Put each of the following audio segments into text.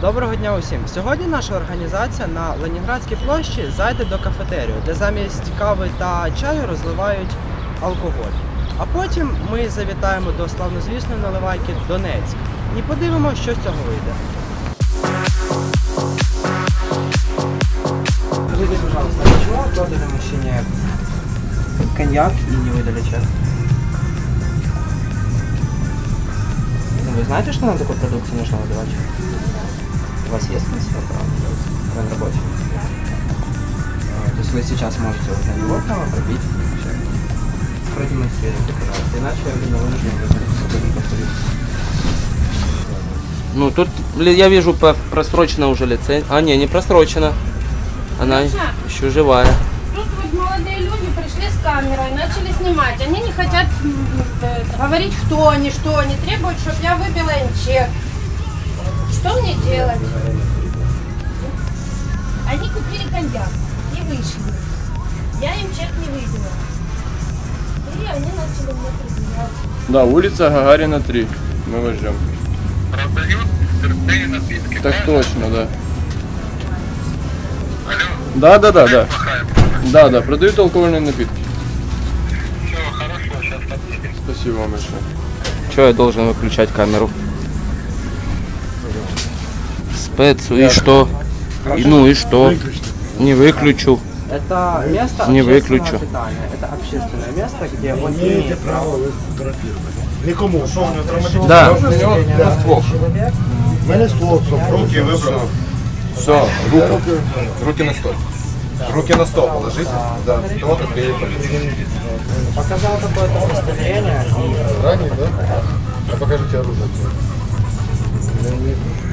Доброго дня усім! Сьогодні наша організація на Ленінградській площі зайде до кафетерію, де замість кави та чаю розливають алкоголь. А потім ми завітаємо до славнозвісної наливайки Донецьк і подивимося, що з цього вийде. Скажите, пожалуйста, почему продали мужчине коньяк и не выдали чек? Ну, Вы знаете, что на такой продукции нужно выдавать чек? У вас есть на работе? А, То есть вы сейчас можете вот на него право пробить чек? Продемонстрируйте, пожалуйста. Иначе я буду вынужден полиции. Ну, тут я вижу по- просрочена уже лицензия. А, не, не просрочена. Она Маша. еще живая. Тут вот молодые люди пришли с камерой, начали снимать. Они не хотят э, говорить, кто они, что они. Требуют, чтобы я выбила им чек. Что мне делать? Они купили коньяк и вышли. Я им чек не выбила. И они начали мне предъявлять. Да, улица Гагарина 3. Мы вас ждем. Продают спиртные напитки. Так точно, да. Алло, Да, да, да, да. Да, да, продают алкогольные напитки. Все, хорошо, сейчас подъедем. Спасибо вам большое. Че я должен выключать камеру? Спецу и что? И, ну и что? Не выключу. Это место Не выключу. питания. Это общественное место, где он имеете имеет право фотографировать. Никому. Що у нього Да. человек. У мене хлопцем. Руки выбрано. Все, руки, руки на стол. Руки на стол положите. Да. Вот отбили полиция. Показал какое-то удостоверение. Ранее, да? А покажите оружие.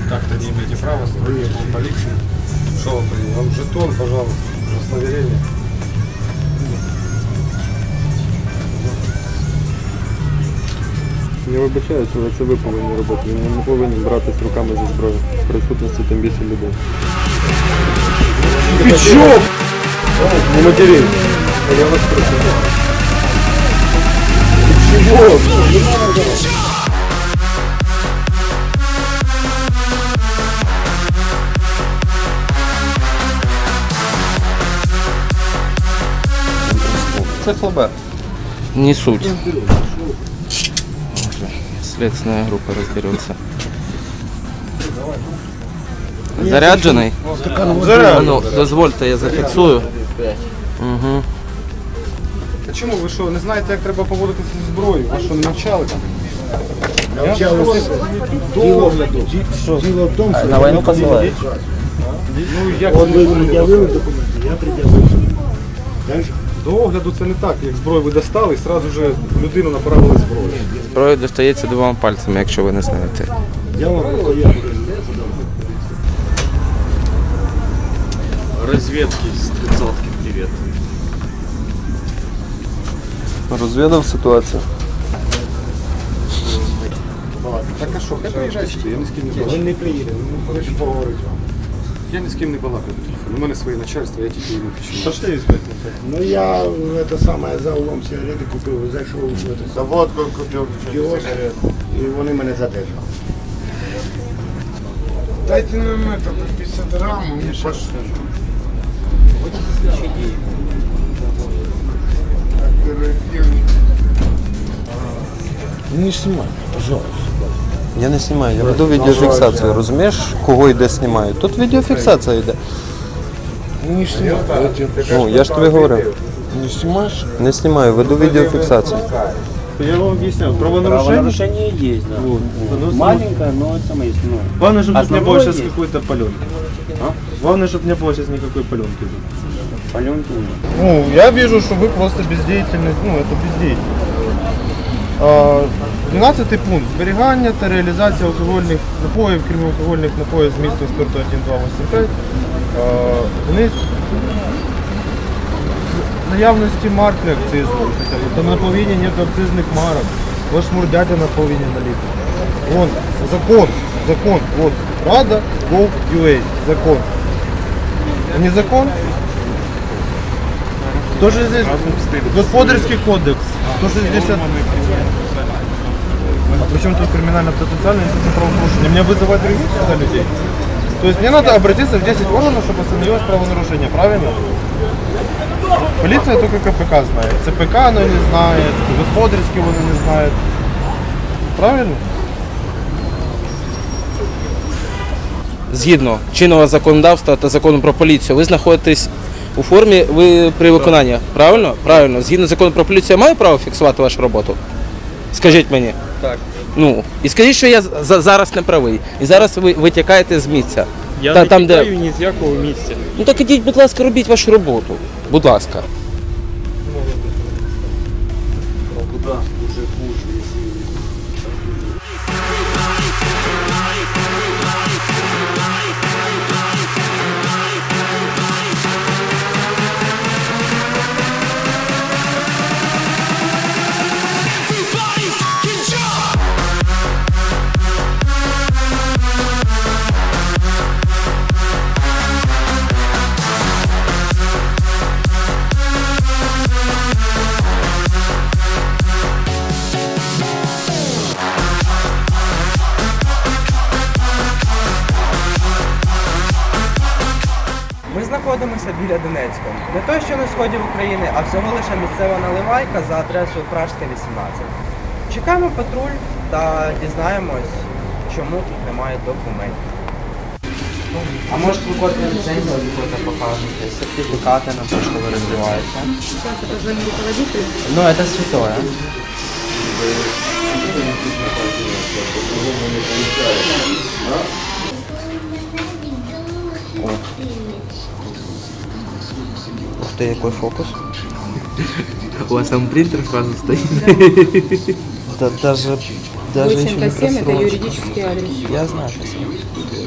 Как-то не имеете права сотрудничать с полицией. Что вы приняли? Вам жетон, пожалуйста, удостоверение. Не вибачаюся, але це ви повинні робити. Ви не повинні братись руками зі зброю. В присутності тим більше людей. Ти що? Не матери. Я вас прошу. Чего? Це флабер. Не суть. Следственная группа разберется. Заряджений? А ну, дозвольте, я зафіксую. Угу. А чому ви що, не знаєте, як треба поводитися зі зброєю? Ви що, не навчали там? Навчалися до огляду. Діло в тому, що На війну посилають. Ну як От це ви не пред'явили документи, я пред'явив. Далі. До огляду це не так, як зброю ви достали і одразу вже людину направили зброю. Зброя достається двома пальцями, якщо ви не знаєте. Я вам. Разведки с тридцатки привет. Розвідав ситуацію. Так а що, хай приїжджайте я ні з ким не Він балакаю. не приїде, він хоче поговорити вам. Я ні з ким не балакаю по телефону. У мене своє начальство, я тільки йому пишу. Що ж ти Ну я це саме за углом сигарети купив, зайшов в це Да вот как купил. кіоск, і вони мене задержали. Дайте нам это, по 50 грамм, мы пошли. Не знімай, пожалуйста. Я не знімаю, я веду відеофіксацію. Розумієш, кого йде знімаю? Тут відеофіксація йде. Не знімай. Я тебе- Ну, я ж тобі говорив. Не знімаєш? Не знімаю, веду відеофіксацію. Я вам объяснял, правонарушение. Правонарушение есть, да. Маленькое, но это самое есть. Ну, Главное, чтобы тут не было Основное сейчас есть. какой-то паленки. Главное, чтобы не было сейчас никакой паленки. паленки нет. Ну, я вижу, что вы просто бездеятельность, ну, это бездеятельность. А, 12 пункт. Зберігання та реалізація алкогольних напоїв, крім алкогольних напоїв з містом спирту 1,285. А, вниз наявності марк не акцизу, хоча та на повинні нет акцизних марок. Ваш мурдятина повинен наліти. Вон, закон, закон, вот, Рада, Gov.ua, закон. А не закон? Тоже здесь господарский кодекс. 160. А при чем тут криминально-процессуальное институт правопорушения? Мне вызывать других сюда людей? То есть мне надо обратиться в 10 органов, чтобы остановилось правонарушение, правильно? Полиция только КПК знает. ЦПК она не знает, господарський вони не знает. Правильно? Згідно чинного законодавства та закону про поліцію, ви знаходитесь у формі ви при виконанні. Правильно? Правильно. Згідно закону про поліцію, я маю право фіксувати вашу роботу? Скажіть мені. Так. Ну, і скажіть, що я за- зараз не правий. І зараз ви витікаєте з місця. Я Та- не там, де- тікаю ні з якого місця. Ну так ідіть, будь ласка, робіть вашу роботу. Будь ласка. Ми знаходимося біля Донецького. Не той, що на сході України, а всього лише місцева наливайка за адресою Пражська 18. Чекаємо патруль та дізнаємось, чому тут немає документів. А може ви код ліцензію какой-то покажете, сертификаты на то, что вы развиваете? Ну, это святое. Ух Ты, какой фокус. У вас там принтер сразу стоит. Да, даже, даже еще не 807 это юридический адрес. Я знаю, спасибо.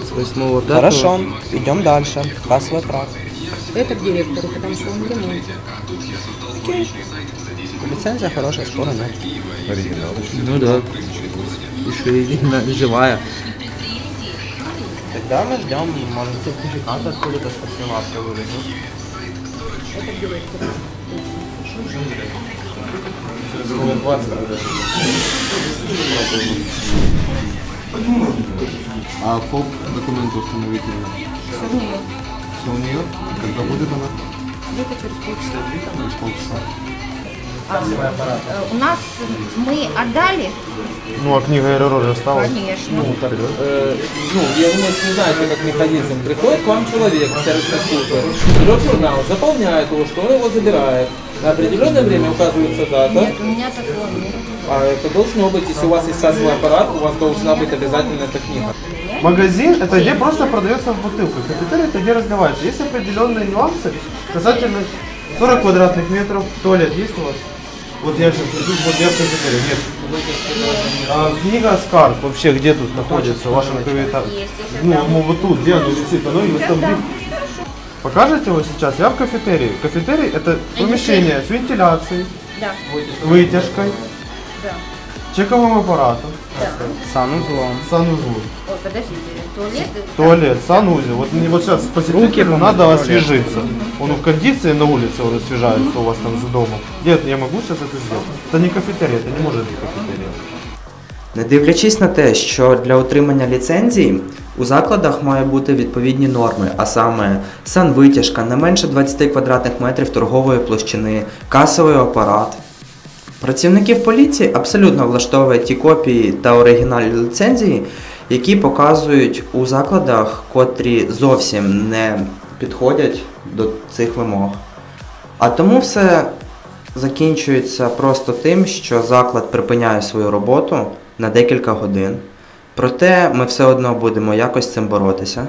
С 8 пятого. Хорошо, идем дальше. Кассовый прав. Это к директору, потому что он ремонт. Лицензия хорошая, спора нет. Ну да. Еще и живая. Тогда мы ждем, может, сертификат откуда-то с посылавкой вывезут. Это. А ФОП документы установить надо? Все у нее. Все у нее? Когда будет она? Где-то через полчаса. Через полчаса. Э, У нас мы отдали, Ну, а книга РРО же осталась. конечно. Э, ну, я думаю, что не знаете, как механизм. Приходит к вам человек, сервисной службы, берет журнал, заполняет его, что он его забирает. На определенное время указывается дата. Нет, у меня такого нет. А это должно быть, если у вас есть кассовый аппарат, у вас должна быть обязательно эта книга. Магазин это где просто продается в бутылках. Кафетерий это где разливается. Есть определенные нюансы касательно 40 квадратных метров. Туалет есть у вас? Вот я сейчас иду, вот я в кафетерии. Нет. А, книга с карт вообще где тут находится в вашем кафетерии? Ну, ну, вот тут, где оно висит? Оно где- Покажете его сейчас? Я в кафетерии. Кафетерий это помещение с вентиляцией, Да. вытяжкой, Да. чековым аппаратом, Санузлом. санузлом. Ой, подождите, туалет? Туалет, санузел. Вот, мне вот сейчас посетителю надо освежиться. Он в кондиции на улице он освежается у вас там за домом. Нет, я могу сейчас это сделать. Это не кафетерий, это не может быть кафетерия. Не дивлячись на те, що для отримання ліцензії у закладах мають бути відповідні норми, а саме санвитяжка, не менше 20 квадратних метрів торгової площини, касовий апарат. Працівників поліції абсолютно влаштовує ті копії та оригінальні ліцензії, які показують у закладах, котрі зовсім не підходять до цих вимог. А тому все закінчується просто тим, що заклад припиняє свою роботу на декілька годин. Проте ми все одно будемо якось з цим боротися.